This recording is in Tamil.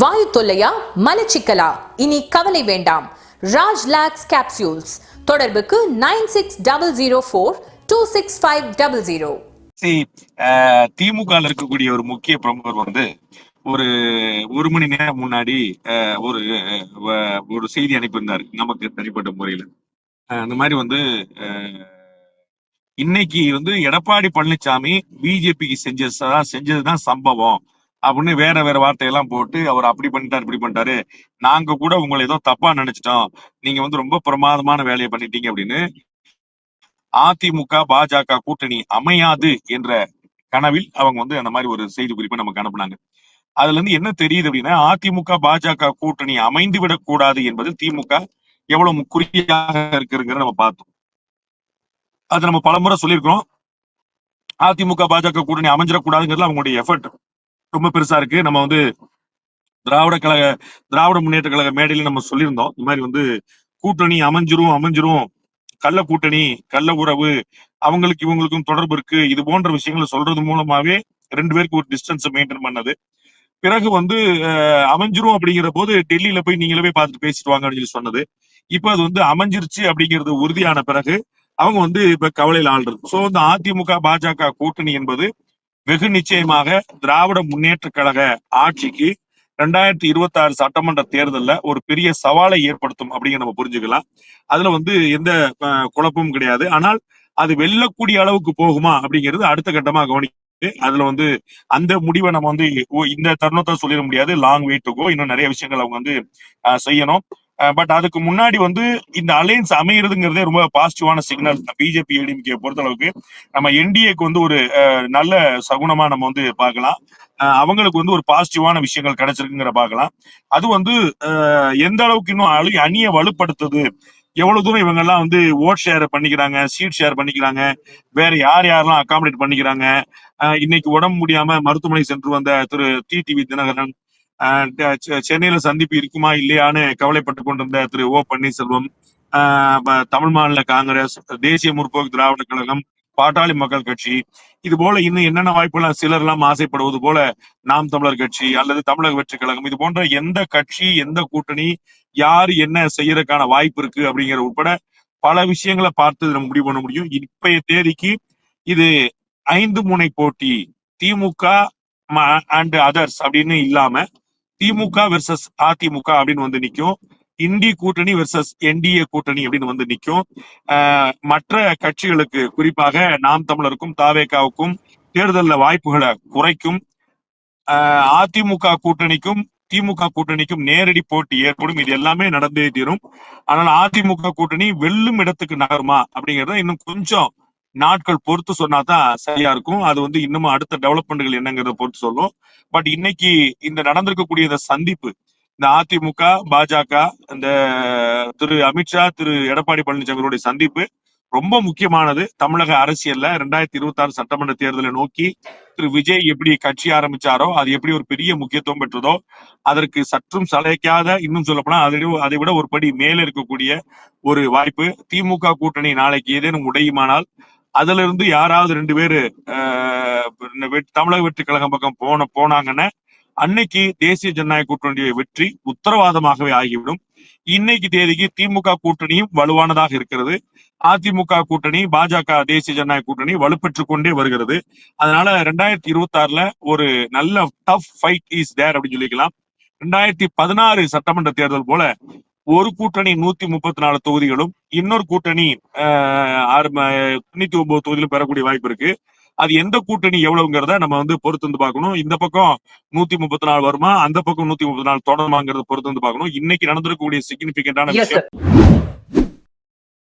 வாயு தொல்லையா? மலச்சிக்கலா? இனி கவலை வேண்டாம். Raj Lax capsules. தொடர்புக்கு nine six double zero four two six five double zero. DMK இருக்கக்கூடிய ஒரு முக்கிய பிரமுகர் வந்து ஒரு ஒரு மணி நேரம் முன்னாடி அஹ், ஒரு ஒரு செய்தி அனுப்பியிருந்தார். நமக்கு தனிப்பட்ட முறையில. அந்த மாதிரி வந்து இன்னைக்கு வந்து எடப்பாடி பழனிசாமி பிஜேபிக்கு செஞ்சதா செஞ்சதுதான் சம்பவம். அப்படின்னு வேற வேற வார்த்தையெல்லாம் போட்டு அவர் அப்படி பண்ணிட்டாரு இப்படி பண்ணிட்டாரு. நாங்க கூட உங்களை ஏதோ தப்பா நினைச்சிட்டோம். நீங்க வந்து ரொம்ப பிரமாதமான வேலையை பண்ணிட்டீங்க அப்படின்னு அதிமுக பாஜக கூட்டணி அமையாது என்ற கனவில் அவங்க வந்து அந்த மாதிரி ஒரு செய்தி குறிப்பை நமக்கு அனுப்புனாங்க. அதுல இருந்து என்ன தெரியுது அப்படின்னா அதிமுக பாஜக கூட்டணி அமைந்து விடக்கூடாது என்பதில் திமுக எவ்வளவு குறியாக இருக்குங்கிறத நம்ம பார்த்தோம். அது நம்ம பலமுறை சொல்லியிருக்கிறோம். அதிமுக பாஜக கூட்டணி அமைஞ்சிடக்கூடாதுங்கிறது அவங்களுடைய எஃபர்ட் ரொம்ப பெருசா இருக்கு. நம்ம வந்து திராவிட கழக திராவிட முன்னேற்ற கழக மேடையில நம்ம சொல்லியிருந்தோம். இந்த மாதிரி வந்து கூட்டணி அமைஞ்சிரும் அமைஞ்சிரும். கள்ள கூட்டணி கள்ள உறவு அவங்களுக்கு இவங்களுக்கும் தொடர்பு இருக்கு. இது போன்ற விஷயங்களை சொல்றது மூலமாவே ரெண்டு பேருக்கு ஒரு டிஸ்டன்ஸ் மெயின்டைன் பண்ணது. பிறகு வந்து அமைஞ்சிரும் அப்படிங்கிற போது டெல்லியில போய் நீங்களே போய் பார்த்துட்டு பேசிட்டு வாங்க அப்படின்னு சொல்லி சொன்னது. இப்ப அது வந்து அமைஞ்சிருச்சு அப்படிங்கிறது உறுதியான பிறகு அவங்க வந்து இப்ப கவலையில் ஆள்றது. சோ வந்து அதிமுக பாஜக கூட்டணி என்பது வெகு நிச்சயமாக திராவிட முன்னேற்ற கழக ஆட்சிக்கு ரெண்டாயிரத்தி இருபத்தி ஆறு சட்டமன்ற தேர்தல்ல ஒரு பெரிய சவாலை ஏற்படுத்தும் அப்படிங்கிற நம்ம புரிஞ்சுக்கலாம். அதுல வந்து எந்த குழப்பமும் கிடையாது. ஆனால் அது வெல்லக்கூடிய அளவுக்கு போகுமா அப்படிங்கிறது அடுத்த கட்டமா கவனிக்கு அதுல வந்து அந்த முடிவை நம்ம வந்து ஓ, இந்த தருணத்தை சொல்லிட முடியாது. லாங் வெயிட் டு கோ இன்னும் நிறைய விஷயங்கள் அவங்க வந்து செய்யணும். பட் அதுக்கு முன்னாடி வந்து இந்த அலையன்ஸ் அமைகிறதுங்கிறதே ரொம்ப பாசிட்டிவான சிக்னல் பிஜேபி ஏடிஎம்கே பொறுத்த அளவுக்கு நம்ம என்டிஏக்கு வந்து ஒரு அஹ், நல்ல சகுனமா நம்ம வந்து பார்க்கலாம். அவங்களுக்கு வந்து ஒரு பாசிட்டிவான விஷயங்கள் கிடைச்சிருக்குங்கிற பார்க்கலாம். அது வந்து எந்த அளவுக்கு இன்னும் அழி அணியை வலுப்படுத்துது? எவ்வளவு தூரம் இவங்க எல்லாம் வந்து ஓட் ஷேர் பண்ணிக்கிறாங்க சீட் ஷேர் பண்ணிக்கிறாங்க வேற யார் யாரெல்லாம் அகாமடேட் பண்ணிக்கிறாங்க? அஹ், இன்னைக்கு உடம்பு முடியாம மருத்துவமனை சென்று வந்த திரு டி டிவி தினகரன் சென்னையில சந்திப்பு இருக்குமா இல்லையான்னு கவலைப்பட்டு கொண்டிருந்த திரு ஓ பன்னீர்செல்வம் ஆஹ் தமிழ் மாநில காங்கிரஸ் தேசிய முற்போக்கு திராவிட கழகம் பாட்டாளி மக்கள் கட்சி இது போல இன்னும் என்னென்ன வாய்ப்புகள் சிலர் எல்லாம் ஆசைப்படுவது போல நாம் தமிழர் கட்சி அல்லது தமிழக வெற்றி கழகம் இது போன்ற எந்த கட்சி எந்த கூட்டணி யார் என்ன செய்யறதுக்கான வாய்ப்பு இருக்கு அப்படிங்கிற உட்பட பல விஷயங்களை பார்த்து நம்ம முடிவு பண்ண முடியும். இப்பய தேதிக்கு இது ஐந்து முனை போட்டி திமுக அண்ட் அதர்ஸ் அப்படின்னு இல்லாம திமுக வெர்சஸ் அதிமுக அப்படின்னு வந்து நிக்கும். இந்தி கூட்டணி வெர்சஸ் என்டிஏ கூட்டணி அப்படின்னு வந்து நிக்கும். ஆஹ் மற்ற கட்சிகளுக்கு குறிப்பாக நாம் தமிழருக்கும் தாவேகாவுக்கும் தேர்தலில் வாய்ப்புகளை குறைக்கும். ஆஹ் அதிமுக கூட்டணிக்கும் திமுக கூட்டணிக்கும் நேரடி போட்டி ஏற்படும். இது எல்லாமே நடந்தே தீரும். ஆனால் அதிமுக கூட்டணி வெல்லும் இடத்துக்கு நகருமா அப்படிங்கறத இன்னும் கொஞ்சம் நாட்கள் பொறுத்து சொன்னா தான் சரியா இருக்கும். அது வந்து இன்னமும் அடுத்த டெவலப்மெண்ட்கள் என்னங்கிறத பொறுத்து சொல்லும். பட் இன்னைக்கு இந்த நடந்திருக்கக்கூடிய இந்த சந்திப்பு இந்த அதிமுக பாஜக இந்த திரு அமித்ஷா திரு எடப்பாடி பழனிசாமியோடைய சந்திப்பு ரொம்ப முக்கியமானது. தமிழக அரசியல்ல ரெண்டாயிரத்தி இருபத்தி ஆறு சட்டமன்ற தேர்தலை நோக்கி திரு விஜய் எப்படி கட்சி ஆரம்பிச்சாரோ அது எப்படி ஒரு பெரிய முக்கியத்துவம் பெற்றதோ அதற்கு சற்றும் சளைக்காத இன்னும் சொல்லப்போனா அதை விட- அதை விட ஒரு படி மேல இருக்கக்கூடிய ஒரு வாய்ப்பு. திமுக கூட்டணி நாளைக்கு ஏதேனும் உடையுமானால் அதுல இருந்து யாராவது ரெண்டு பேரு தமிழக வெற்றி கழகம் பக்கம் போன போனாங்கன்னா அன்னைக்கு தேசிய ஜனநாயக கூட்டணியுடைய வெற்றி உத்தரவாதமாகவே ஆகிவிடும். இன்னைக்கு தேதிக்கு திமுக கூட்டணியும் வலுவானதாக இருக்கிறது. அதிமுக கூட்டணி பாஜக தேசிய ஜனநாயக கூட்டணி வலுப்பெற்று கொண்டே வருகிறது. அதனால ரெண்டாயிரத்தி இருபத்தி ஆறுல ஒரு நல்ல டஃப் ஃபைட் இஸ் தேர் அப்படின்னு சொல்லிக்கலாம். ரெண்டாயிரத்தி பதினாறு சட்டமன்ற தேர்தல் போல ஒரு கூட்டணி நூத்தி முப்பத்தி நாலு தொகுதிகளும் இன்னொரு கூட்டணி ஆறு தொண்ணூத்தி ஒன்பது தொகுதியிலும் பெறக்கூடிய வாய்ப்பு இருக்கு. அது எந்த கூட்டணி எவ்வளவுங்கிறத நம்ம வந்து பொறுத்து வந்து பார்க்கணும். இந்த பக்கம் நூத்தி முப்பத்தி நாலு வருமா? அந்த பக்கம் நூத்தி முப்பத்தி நாலு தொடருமாங்கிறத பொறுத்து வந்து பார்க்கணும். இன்னைக்கு நடந்திருக்கக்கூடிய சிக்னிபிகண்டான விஷயம்.